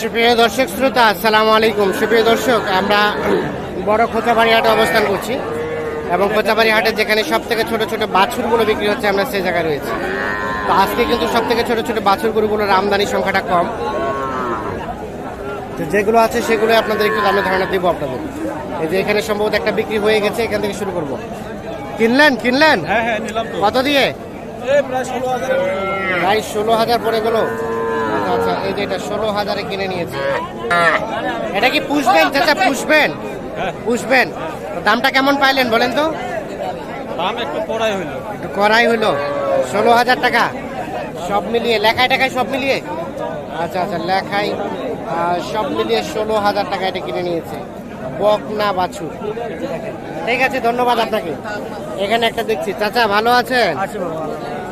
সুপ্রিয় দর্শক শ্রোতা আসসালামু আলাইকুম। সুপ্রিয় দর্শক আমরা বড় খোঁচাবাড়ি হাটে অবস্থান করছি এবং খোঁচাবাড়ি হাটে যেখানে সব থেকে ছোটো ছোটো বাছুরগুলো বিক্রি হচ্ছে আমরা সেই জায়গায় রয়েছি। তো আজকে কিন্তু সব থেকে ছোটো ছোটো বাছুর গরুগুলোর আমদানি সংখ্যাটা কম। তো যেগুলো আছে সেগুলো আপনাদের একটু দামে ধারণা দিব আপনাদের। এই যে এখানে সম্ভবত একটা বিক্রি হয়ে গেছে এখান থেকে শুরু করব। কিনলেন? কিনলেন? হ্যাঁ হ্যাঁ কত দিয়ে? প্রায় ষোলো হাজার পড়ে গেল। এই যে এটা ষোলো হাজারে কিনে নিয়েছে। এটা কি পুষবেন চাচা পুষবেন পুষবেন দামটা কেমন পাইলেন বলেন তো? দাম একটু পড়াই হইল। একটু করাই হলো ষোলো হাজার টাকা। সব মিলিয়ে লেখায় টাকায় সব মিলিয়ে? আচ্ছা আচ্ছা লেখায় আহ, সব মিলিয়ে ষোলো হাজার টাকা এটা কিনে নিয়েছে। বকনা বাছুর। ঠিক আছে ধন্যবাদ আপনাকে। এখানে একটা দেখছি। চাচা ভালো আছেন?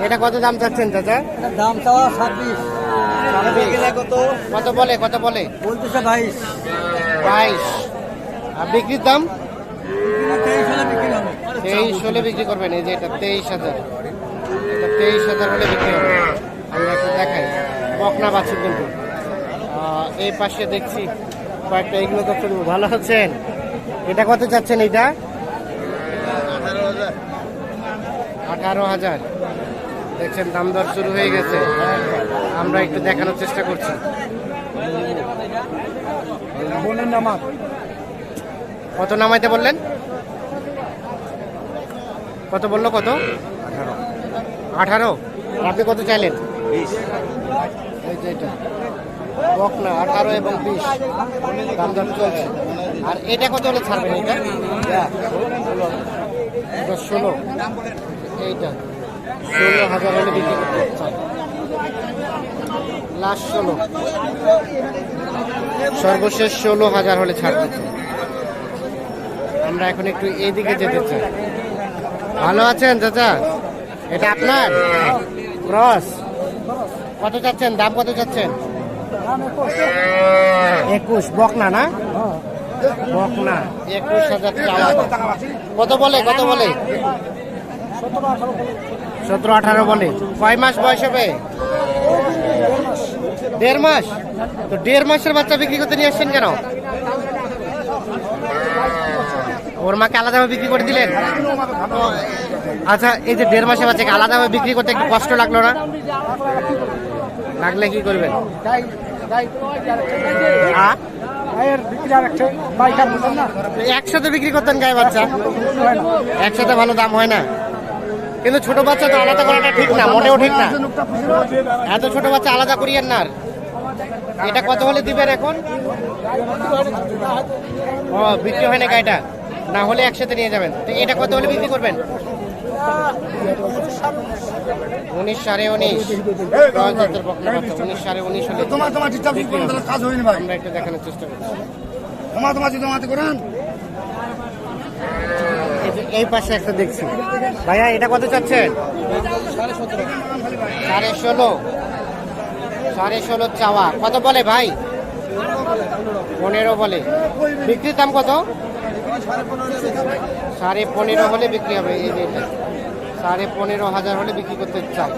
এটা কত দাম চাচ্ছেন চাচা? দাম চাওয়া ছাব্বিশ কত বলে কত বলে? বলতেছে বাইশ। বাইশ। আর বিক্রির দাম? তেইশ হলে বিক্রি করবেন এই যে এটা তেইশ হাজার। এটা তেইশ হাজার হলে বিক্রি হবে। আমরা একটু দেখাই। বকনা বাছুর কিন্তু। এই পাশে দেখছি কয়েকটা এগুলো তো করব ভালো আছেন। এটা কত চাচ্ছেন এইটা? আঠারো হাজার। দেখছেন দাম দর শুরু হয়ে গেছে। আমরা একটু দেখানোর চেষ্টা করছি। নামা কত নামাইতে বললেন? কত বলল কত? আঠারো। আপনি কত চাইলেন? এই যে এটা। বক না আঠারো এবং বিশ। দাম দর চলছে। আর এটা কত হলে ছাড়বেন এটা ষোলো। এইটা। ষোলো হাজার হলে লাস্ট ষোলো। সর্বশেষ ষোলো হাজার হলে ছাড় আমরা এখন একটু এদিকে যেতে চাই। ভালো আছেন, চাচা? এটা আপনার? ক্রস। কত চাচ্ছেন? দাম কত চাচ্ছেন? একুশ। বকনা না? বকনা। একুশ হাজার কত বলে? কত বলে? সতেরো, আঠারো বলে। কয় মাস বয়স হবে? দেড় মাস? তো দেড় মাসের বাচ্চা বিক্রি করতে নিয়ে আসছেন কেন? ওর মাকে আলাদাভাবে বিক্রি করে দিলেন? আচ্ছা এই যে দেড় মাসের বাচ্চাকে আলাদাভাবে বিক্রি করতে একটু কষ্ট লাগল না? লাগলে কি করবেন? একসাথে বিক্রি করতেন গায়ে বাচ্চা? একসাথে ভালো দাম হয় না? কিন্তু ছোট বাচ্চা তো আলাদা করাটা ঠিক না মোটেও ঠিক না। এত ছোট বাচ্চা আলাদা করিয়েন না আর। এটা কত হলে দিবেন এখন? ও বিক্রি হয় না গাড়িটা না হলে একসাথে নিয়ে যাবেন। তো এটা কত হলে বিক্রি করবেন? উনিশ সাড়ে উনিশ। উনিশ সাড়ে উনিশ হলে আমরা একটু দেখানোর চেষ্টা করছি। তোমার তোমার তোমাতে করেন। এই পাশে একটা দেখছি। ভাইয়া, এটা কত চাচ্ছেন? সাড়ে ষোলো। সাড়ে ষোলো চাওয়া। কত বলে ভাই? পনেরো বলে। বিক্রির দাম কত? সাড়ে পনেরো হলে বিক্রি হবে, এই যে সাড়ে পনেরো হাজার হলে বিক্রি করতে চাই।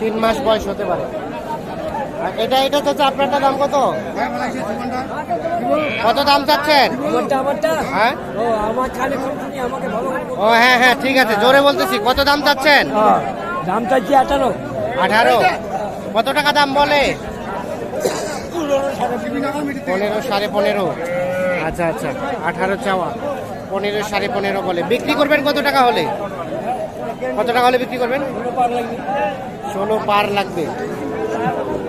তিন মাস বয়স হতে পারে। এটা এটা চাচ্ছে আপনারটা দাম কত? কত দাম চাচ্ছেন? হ্যাঁ? ও হ্যাঁ হ্যাঁ ঠিক আছে, জোরে বলতেছি, কত দাম চাচ্ছেন? দাম চাইছি আঠারো আঠারো। কত টাকা দাম বলে? পনেরো সাড়ে পনেরো। আচ্ছা আচ্ছা আঠারো চাওয়া। পনেরো সাড়ে পনেরো বলে। বিক্রি করবেন কত টাকা হলে? কত টাকা হলে বিক্রি করবেন? ষোলো পার লাগবে।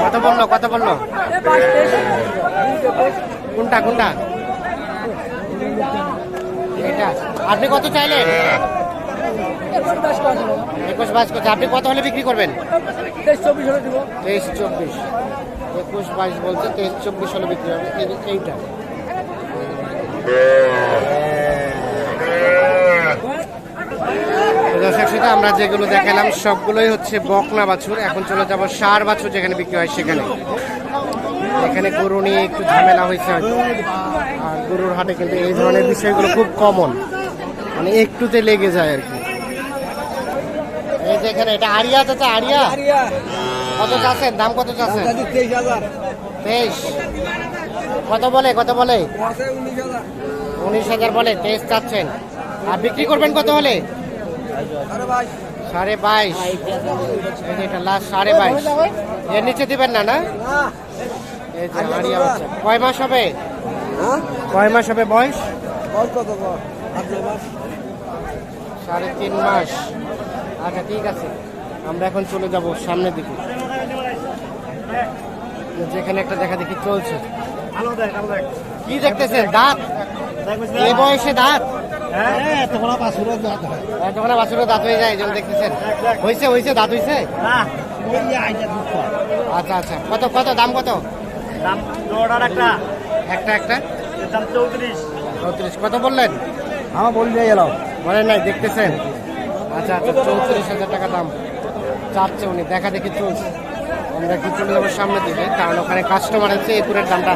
কত বলল কত বলল? কোনটা কোনটা? আপনি কত চাইলেন? একশো বাইশ করছে। আপনি কত হলে বিক্রি করবেন? তেইশ চব্বিশ। একুশ বাইশ বলছে তেইশ চব্বিশ হলে বিক্রি হবে। এই- এইটা। তো আমরা যেগুলো দেখালাম সবগুলোই হচ্ছে বকনা বাছুর। এখন চলে যাব সার বাছুর যেখানে বিক্রি হয় সেখানে। এখানে গরু নিয়ে একটু ঝামেলা হয়েছে হয়তো। আর গরুর হাটে কিন্তু এই ধরনের বিষয়গুলো খুব কমন মানে একটুতে লেগে যায় আর কি। এই যে এখানে এটা আরিয়া চাচা আরিয়া কত চাচ্ছেন? দাম কত চাচ্ছেন? তেইশ কত বলে কত বলে? উনিশ হাজার বলে তেইশ চাচ্ছেন। আর বিক্রি করবেন কত হলে? সাড়ে বাইশ। এটা লাস্ট সাড়ে বাইশ। এর নিচে দিবেন না না? কয় মাস হবে? কয় মাস হবে বয়স? সাড়ে তিন মাস। আচ্ছা ঠিক আছে। আমরা এখন চলে যাব সামনের দিকে। যেখানে একটা দেখা দেখি চলছে। কি দেখতেছেন? দাঁত? এই বয়সে দাঁত? তখন বাছুরের দাঁত হয়ে। যায় এই জন্য দেখতেছেন। হয়েছে হয়েছে দাঁত হয়েছে আচ্ছা আচ্ছা। কত কত দাম কত? একটা। একটা চৌত্রিশ। কত বললেন? আমার বলি নিয়ে গেলাম বলেন নাই দেখতেছেন? আচ্ছা আচ্ছা চৌত্রিশ হাজার টাকা দাম। চাচ্ছে উনি দেখা দেখি চলছে। আমরা কি চলে যাব সামনের দিকে কারণ ওখানে কাস্টমার আছে এই পুরের দামটা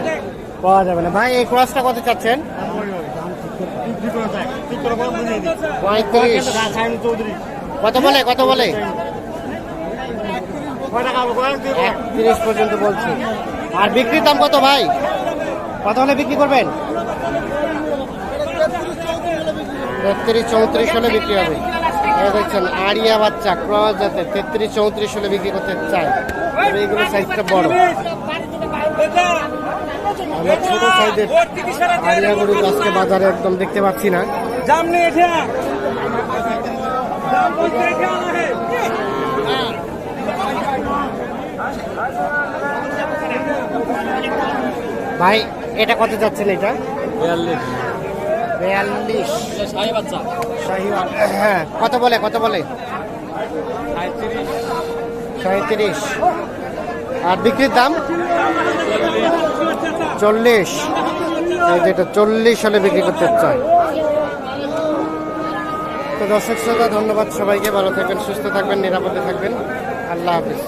পাওয়া যাবে না। ভাই এই ক্রসটা কত চাচ্ছেন? পঁয়ত্রিশ। কত বলে কত বলে? তিরিশ পর্যন্ত বলছে। আর বিক্রির দাম কত ভাই? কত হলে বিক্রি করবেন? তেত্রিশ চৌত্রিশ হলে বিক্রি হবে। দেখছেন আড়িয়া বাচ্চা ক্রস যাতে তেত্রিশ চৌত্রিশ হলে বিক্রি করতে চায়। তবে এইগুলো সাইজটা বড়। আমরা ছোট সাইজের গরু আজকে বাজারে একদম দেখতে পাচ্ছি না। ভাই এটা কত যাচ্ছেন এটা? বিয়াল্লিশ। বিয়াল্লিশ। হ্যাঁ কত বলে কত বলে? সাঁত্রিশ। আর বিক্রির দাম? চল্লিশ। যেটা চল্লিশ হলে বিক্রি করতে চায় তো দর্শক শ্রোতা, ধন্যবাদ সবাইকে। ভালো থাকবেন, সুস্থ থাকবেন, নিরাপদে থাকবেন। আল্লাহ হাফিজ।